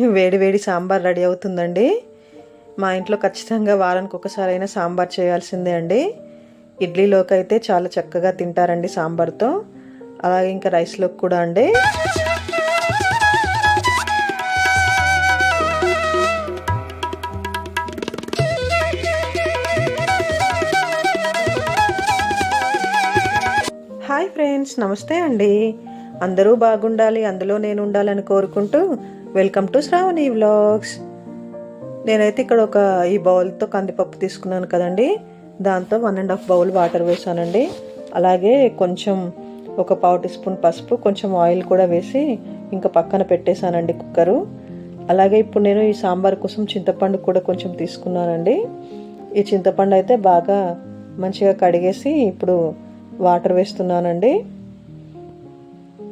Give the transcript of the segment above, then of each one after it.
వేడి వేడి సాంబార్ రెడీ అవుతుందండి. మా ఇంట్లో ఖచ్చితంగా వారానికి ఒకసారి అయినా సాంబార్ చేయాల్సిందే అండి. ఇడ్లీలోకి అయితే చాలా చక్కగా తింటారండి సాంబార్తో. అలాగే ఇంకా రైస్లోకి కూడా అండి. హాయ్ ఫ్రెండ్స్ నమస్తే అండి. అందరూ బాగుండాలి అందులో నేను ఉండాలని కోరుకుంటూ వెల్కమ్ టు శ్రావణి వ్లాగ్స్ నేనైతే ఇక్కడ ఒక ఈ బౌల్తో కందిపప్పు తీసుకున్నాను కదండి. దాంతో one and half bowl water వేసానండి. అలాగే కొంచెం ఒక పావు టీ స్పూన్ పసుపు కొంచెం ఆయిల్ కూడా వేసి ఇంకా పక్కన పెట్టేశానండి కుక్కరు అలాగే ఇప్పుడు నేను ఈ సాంబార్ కోసం చింతపండు కూడా కొంచెం తీసుకున్నానండి. ఈ చింతపండు అయితే బాగా మంచిగా కడిగేసి ఇప్పుడు వాటర్ వేస్తున్నానండి.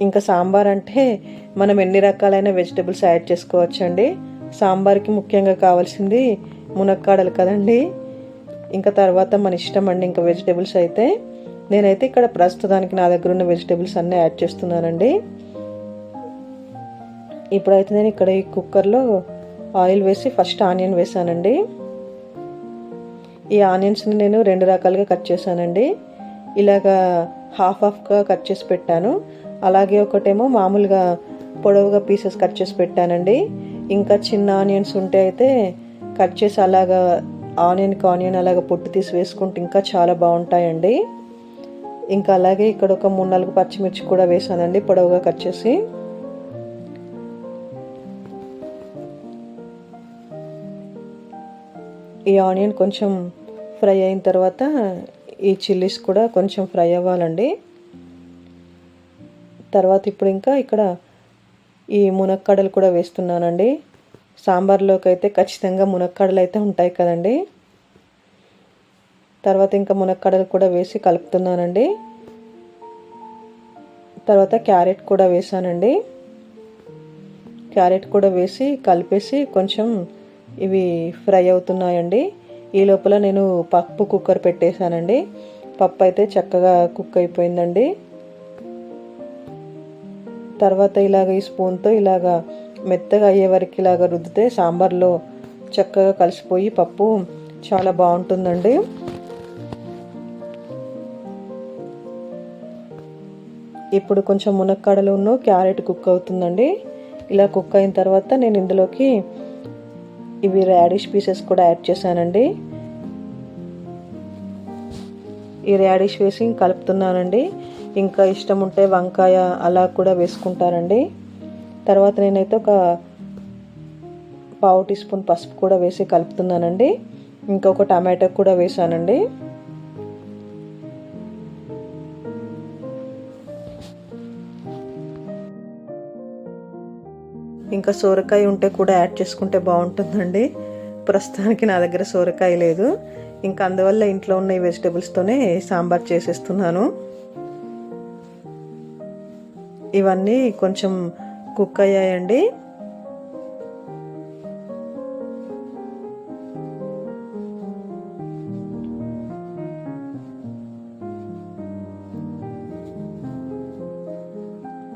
ఇంకా సాంబార్ అంటే మనం ఎన్ని రకాలైన వెజిటబుల్స్ యాడ్ చేసుకోవచ్చండి? సాంబార్కి ముఖ్యంగా కావాల్సింది మునక్కాడలు కదండి. ఇంకా తర్వాత మన ఇష్టం అండి ఇంకా వెజిటబుల్స్ అయితే. నేనైతే ఇక్కడ ప్రస్తుతానికి నా దగ్గర ఉన్న వెజిటబుల్స్ అన్నీ యాడ్ చేస్తున్నానండి. ఇప్పుడైతే నేను ఇక్కడ ఈ కుక్కర్లో ఆయిల్ వేసి ఫస్ట్ ఆనియన్ వేసానండి. ఈ ఆనియన్స్ని నేను రెండు రకాలుగా కట్ చేశానండి. ఇలాగా హాఫ్ హాఫ్గా కట్ చేసి పెట్టాను. అలాగే ఒకటేమో మామూలుగా పొడవుగా పీసెస్ కట్ చేసి పెట్టానండి. ఇంకా చిన్న ఆనియన్స్ ఉంటే అయితే కట్ చేసి అలాగా ఆనియన్కి ఆనియన్ అలాగా పొట్టు తీసి వేసుకుంటే ఇంకా చాలా బాగుంటాయండి. ఇంకా అలాగే ఇక్కడ ఒక మూడు నాలుగు పచ్చిమిర్చి కూడా వేసానండి పొడవుగా కట్ చేసి. ఈ ఆనియన్ కొంచెం ఫ్రై అయిన తర్వాత ఈ చిల్లీస్ కూడా కొంచెం ఫ్రై అవ్వాలండి. తర్వాత ఇప్పుడు ఇంకా ఇక్కడ ఈ మునక్కడలు కూడా వేస్తున్నానండి. సాంబార్లోకి అయితే ఖచ్చితంగా మునక్కడలు అయితే ఉంటాయి కదండి. తర్వాత ఇంకా మునక్కడలు కూడా వేసి కలుపుతున్నానండి. తర్వాత క్యారెట్ కూడా వేసానండి. క్యారెట్ కూడా వేసి కలిపేసి కొంచెం ఇవి ఫ్రై అవుతున్నాయండి. ఈ లోపల నేను పప్పు కుక్కర్ పెట్టేశానండి. పప్పు అయితే చక్కగా కుక్ అయిపోయిందండి. తర్వాత ఇలాగ ఈ స్పూన్తో ఇలాగ మెత్తగా అయ్యే వరకు ఇలాగ రుద్దితే సాంబార్లో చక్కగా కలిసిపోయి పప్పు చాలా బాగుంటుందండి. ఇప్పుడు కొంచెం మునక్కాడలోనూ క్యారెట్ కుక్ అవుతుందండి. ఇలా కుక్ అయిన తర్వాత నేను ఇందులోకి ఇవి ర్యాడిష్ పీసెస్ కూడా యాడ్ చేశానండి. ఈ ర్యాడిష్ వేసి కలుపుతున్నానండి. ఇంకా ఇష్టం ఉంటే వంకాయ అలా కూడా వేసుకుంటారండి. తర్వాత నేనైతే ఒక పావు టీ స్పూన్ పసుపు కూడా వేసి కలుపుతున్నానండి. ఇంకొక టమాటో కూడా వేసానండి. ఇంకా సోరకాయ ఉంటే కూడా యాడ్ చేసుకుంటే బాగుంటుందండి. ప్రస్తుతానికి నా దగ్గర సోరకాయ లేదు. ఇంకా అందువల్ల ఇంట్లో ఉన్న ఈ వెజిటేబుల్స్తోనే సాంబార్ చేసేస్తున్నాను. ఇవన్నీ కొంచెం కుక్ అయ్యాయండి.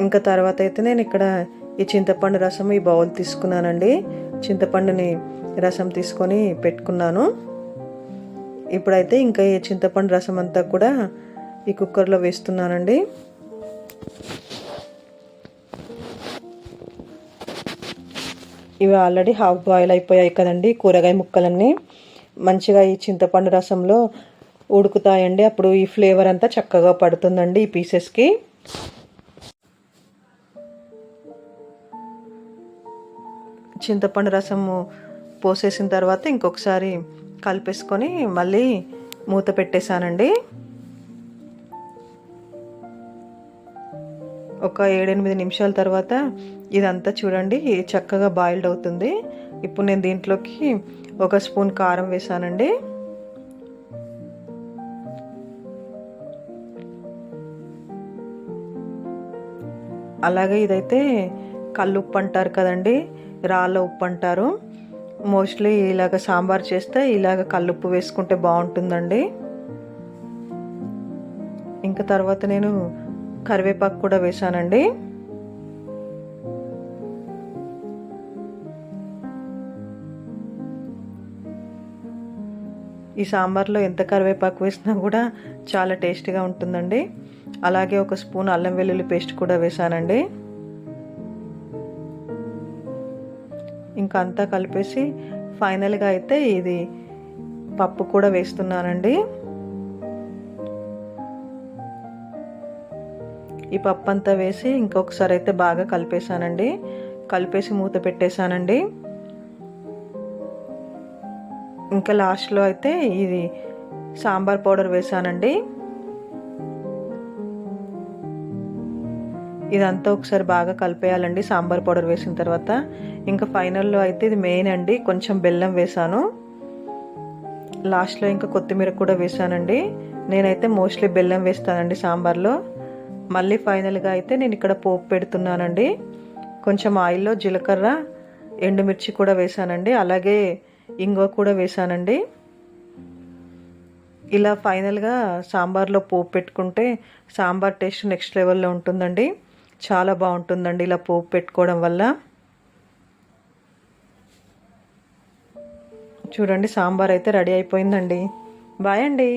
ఇంకా తర్వాత అయితే నేను ఇక్కడ ఈ చింతపండు రసం ఈ బౌల్ తీసుకున్నానండి. చింతపండుని రసం తీసుకొని పెట్టుకున్నాను. ఇప్పుడైతే ఇంకా ఈ చింతపండు రసం అంతా కూడా ఈ కుక్కర్లో వేస్తున్నానండి. ఇవి ఆల్రెడీ హాఫ్ బాయిల్ అయిపోయాయి కదండి కూరగాయ ముక్కలన్నీ. మంచిగా ఈ చింతపండు రసంలో ఉడుకుతాయండి. అప్పుడు ఈ ఫ్లేవర్ అంతా చక్కగా పడుతుందండి ఈ పీసెస్కి. చింతపండు రసము పోసేసిన తర్వాత ఇంకొకసారి కలిపేసుకొని మళ్ళీ మూత పెట్టేశానండి. ఒక ఏడెనిమిది నిమిషాల తర్వాత ఇదంతా చూడండి చక్కగా బాయిల్డ్ అవుతుంది. ఇప్పుడు నేను దీంట్లోకి ఒక స్పూన్ కారం వేసానండి. అలాగే ఇదైతే కళ్ళు ఉప్పు అంటారు కదండి రాళ్ళ ఉప్పు అంటారు. మోస్ట్లీ ఇలాగ సాంబార్ చేస్తే ఇలాగ కల్లుప్పు వేసుకుంటే బాగుంటుందండి. ఇంకా తర్వాత నేను కరివేపాకు కూడా వేసానండి. ఈ సాంబార్లో ఎంత కరివేపాకు వేసినా కూడా చాలా టేస్టీగా ఉంటుందండి. అలాగే ఒక స్పూన్ అల్లం వెల్లుల్లి పేస్ట్ కూడా వేసానండి. ఇంకా అంతా కలిపేసి ఫైనల్గా అయితే ఇది పప్పు కూడా వేస్తున్నానండి. ఈ పప్పు అంతా వేసి ఇంకొకసారి అయితే బాగా కలిపేశానండి కలిపేసి మూత పెట్టేశానండి ఇంకా లాస్ట్లో అయితే ఇది సాంబార్ పౌడర్ వేసానండి ఇదంతా ఒకసారి బాగా కలిపేయాలండి సాంబార్ పౌడర్ వేసిన తర్వాత. ఇంకా ఫైనల్లో అయితే ఇది మెయిన్ అండి కొంచెం బెల్లం వేసాను లాస్ట్లో ఇంకా కొత్తిమీర కూడా వేసానండి నేనైతే మోస్ట్లీ బెల్లం వేస్తానండి సాంబార్లో. మళ్ళీ ఫైనల్గా అయితే నేను ఇక్కడ పోపు పెడుతున్నానండి. కొంచెం ఆయిల్లో జీలకర్ర ఎండుమిర్చి కూడా వేసానండి అలాగే ఇంగువ కూడా వేసానండి ఇలా ఫైనల్గా సాంబార్లో పోపు పెట్టుకుంటే సాంబార్ టేస్ట్ నెక్స్ట్ లెవెల్లో ఉంటుందండి. చాలా బాగుంటుందండి ఇలా పోపు పెట్టుకోవడం వల్ల. చూడండి సాంబార్ అయితే రెడీ అయిపోయిందండి. బాయ్ అండి.